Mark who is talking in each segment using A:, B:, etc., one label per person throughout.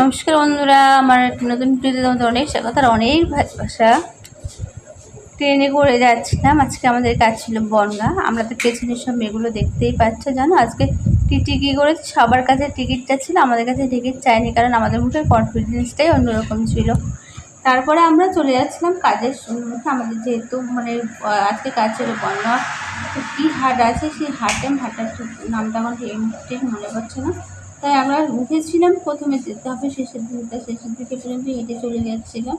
A: নমস্কার বন্ধুরা, আমার নতুন ভিডিওতে তোমাদের অনেক স্বাগত আর অনেক ভালোবাসা। ট্রেনে করে যাচ্ছিলাম, আজকে আমাদের কাজ ছিল বনগা। আমরা তো পেছনের সব মেয়েগুলো দেখতেই পাচ্ছ, জানো? আজকে টিটি কী করেছে? সবার কাছে টিকিটটা ছিল, আমাদের কাছে টিকিট চাইনি, কারণ আমাদের মুখে কনফিডেন্সটাই অন্যরকম ছিল। তারপরে আমরা চলে যাচ্ছিলাম কাজের মধ্যে আমাদের যেহেতু মানে আজকে কাজ ছিল বনগা। কী হাট আছে? সেই হাটে হাটার নামটা আমার মনে পড়ছে না। তাই আমরা উঠেছিলাম প্রথমে যেতে হবে শেষের দিকে শেষের দিকে পর্যন্ত হেঁটে চলে যাচ্ছিলাম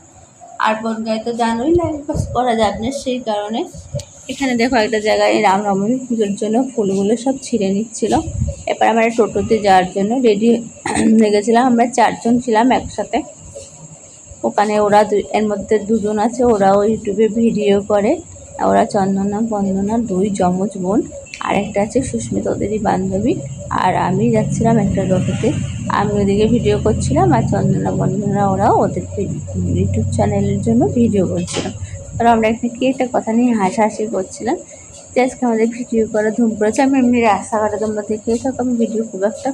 A: আর বনগায় তো জানোই লাইন পাস করা যাবে না সেই কারণে। এখানে দেখো একটা জায়গায় রাম রামনবমী পুজোর জন্য ফুলগুলো সব ছিঁড়ে নিচ্ছিল। এরপর আমরা টোটোতে যাওয়ার জন্য রেডি হয়ে গেছিলাম আমরা চারজন ছিলাম একসাথে। ওখানে ওরা এর মধ্যে দুজন আছে, ওরাও ইউটিউবে ভিডিও করে। ওরা চন্দনা, বন্দনা, দুই, যমজ বোন। আর একটা আছে সুস্মিতা ওদেরই বান্ধবী। আর আমি যাচ্ছিলাম একটা টোটোতে। আমি ওদিকে ভিডিও করছিলাম আর চন্দনা বন্ধনা ওরাও ওদের ইউটিউব চ্যানেলের জন্য ভিডিও করছিলাম। আর আমরা একটা কি একটা কথা নিয়ে হাসাহাসি করছিলাম যে আজকে আমাদের ভিডিও করা ধুম পড়েছে আমি এমনি রাস্তাঘাটে তোমরা দেখেই থাকো, আমি ভিডিও খুব একটা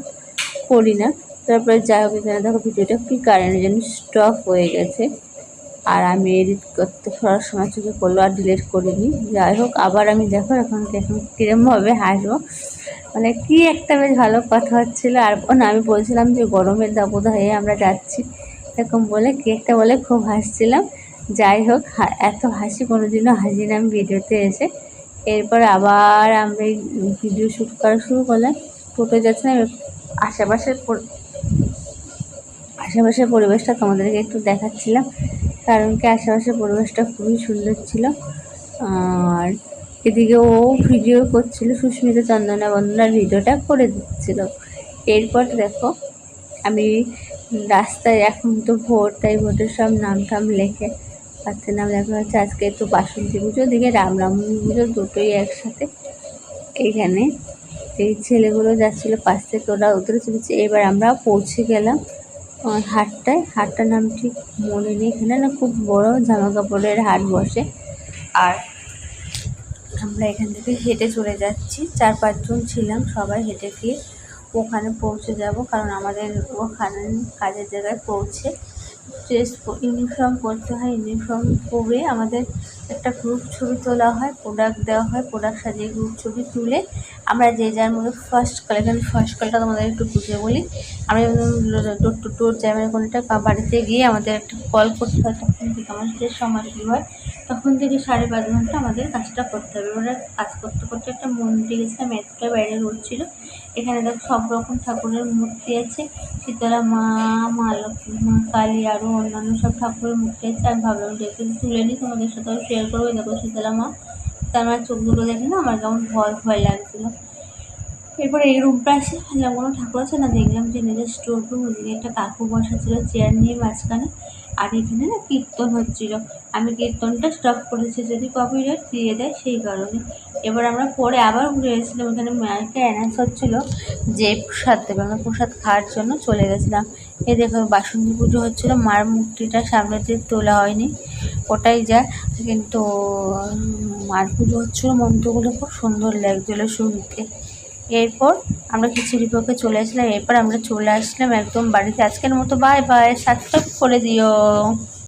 A: করি না। তারপরে যাই হোক, এখানে দেখো ভিডিওটা কি কারণের জন্য স্টপ হয়ে গেছে। আর আমি এডিট করতে করার সময় চোখে করল আর ডিলিট করিনি। যাই হোক, আবার আমি দেখো এখন এখন কিরমভাবে হাসবো। মানে কি একটা বেশ ভালো কথা হচ্ছিল। আর না, আমি বলছিলাম যে গরমের দাবদাহে আমরা যাচ্ছি। এরকম বলে কি একটা বলে খুব হাসছিলাম। যাই হোক এত হাসি কোনোদিনও হাসি না আমি ভিডিওতে এসে। এরপর আবার এই ভিডিও শ্যুট করা শুরু করলাম। টোটো যাচ্ছিলাম আশেপাশের আশেপাশের পরিবেশটা তোমাদেরকে একটু দেখাচ্ছিলাম। কারণ কি আশেপাশের পরিবেশটা খুবই সুন্দর ছিল। আর এদিকে ও ভিডিও করছিল সুস্মিতা চন্দনা বন্দনার ভিডিওটা করে দিচ্ছিল। এরপর দেখো, আমি রাস্তায় এখন তো ভোট তাই ভোটের সব নাম টাম লেখে বাচ্চার নাম লেখা হচ্ছে আজকে তো বাসন্তী পুজো, ওদিকে রাম রাম পুজো দুটোই একসাথে। এইখানে এই ছেলেগুলো যাচ্ছিল, পাশ থেকে ওরা উতরে চলেছে। এবার আমরা পৌঁছে গেলাম। হাটটায়, হাটটার নাম ঠিক মনে নেই, এখানে না খুব বড় জামা কাপড়ের হাট বসে। আর আমরা এখান থেকে হেঁটে চলে যাচ্ছি। চার পাঁচজন ছিলাম, সবাই হেঁটে গিয়ে ওখানে পৌঁছে যাব, কারণ আমাদের ওখানে কাজের জায়গায় পৌঁছে ড্রেস ইউনিফর্ম পরতে হয় ইউনিফর্ম পরে আমাদের একটা গ্রুপ ছবি তোলা হয় প্রোডাক্ট দেওয়া হয় প্রোডাক্ট সাজিয়ে গ্রুপ ছবি তুলে আমরা যে যার মধ্যে ফার্স্ট কল এখানে ফার্স্ট কলটা তোমাদের একটু বুঝে বলি। আমরা ডোর টু ডোর যাই মানে কোনো একটা বাড়িতে গিয়ে আমাদের একটা কল করতে হয়, তখন থেকে আমাদের সময় শুরু হয়। তখন থেকে সাড়ে পাঁচ ঘণ্টা আমাদের কাজটা করতে হবে। ওরা কাজ করতে করতে একটা মন্দিরে গেছিলাম, এতটা বাইরে রোদ এখানে দেখো সব রকম ঠাকুরের মূর্তি আছে। শীতলা মা মা লক্ষ্মী, মা কালী আরও অন্যান্য সব ঠাকুরের মূর্তি আছে। আমি ভাবলাম যে একটু তুলে নিই, তোমাদের সাথেও শেয়ার করব। দেখো শীতলা মা, তার আমার চোখগুলো দেখে না আমার কেমন ভয় ভয় লাগছিল। এরপরে এই রুমটা আসে ভাবলাম কোনো ঠাকুর আছে? না, দেখলাম যে নিজের স্টোর রুম ওদিকে একটা কাকু বসা ছিল চেয়ার নিয়ে মাঝখানে। আর এখানে না কীর্তন হচ্ছিল। আমি কীর্তনটা স্টপ করেছি, যদি কপিরাইট দিয়ে দেয়, সেই কারণে। এবার আমরা পরে আবার ঘুরে এসেছিলাম, ওখানে মাইকে অ্যানাউন্স হচ্ছিল যে প্রসাদ দেবে। আমরা প্রসাদ খাওয়ার জন্য চলে গেছিলাম। এই দেখো, বাসন্তী পুজো হচ্ছিল, মার মূর্তিটা সামনে দিয়ে তোলা হয়নি। ওটাই যা, কিন্তু মার পুজো হচ্ছিল, মন্ত্রগুলো খুব সুন্দর লাগছিল শুনতে। এরপর আমরা খিচুড়ি পক্ষে চলে আসলাম। এরপর আমরা চলে আসলাম একদম বাড়িতে। আজকের মতো বাই বাই সাবস্ক্রাইব করে দিও।